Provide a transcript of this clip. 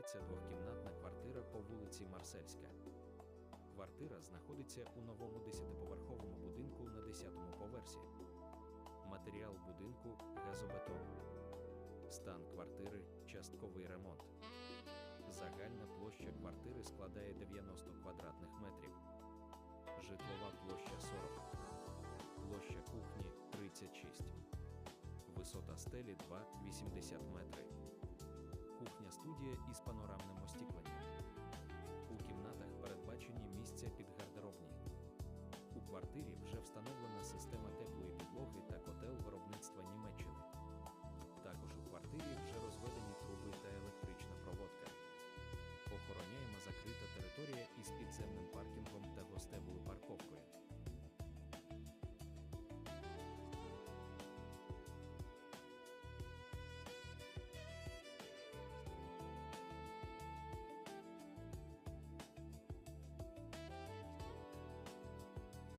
продається двокімнатна квартира по вулиці Марсельська. Квартира знаходиться у новому 10-поверховому будинку на 10-му поверсі. Матеріал будинку газобетон. Стан квартири частковий ремонт. Загальна площа квартири складає 90 квадратних метрів. Житлова площа 40. Площа кухні 36. Висота стелі 2,80 метри.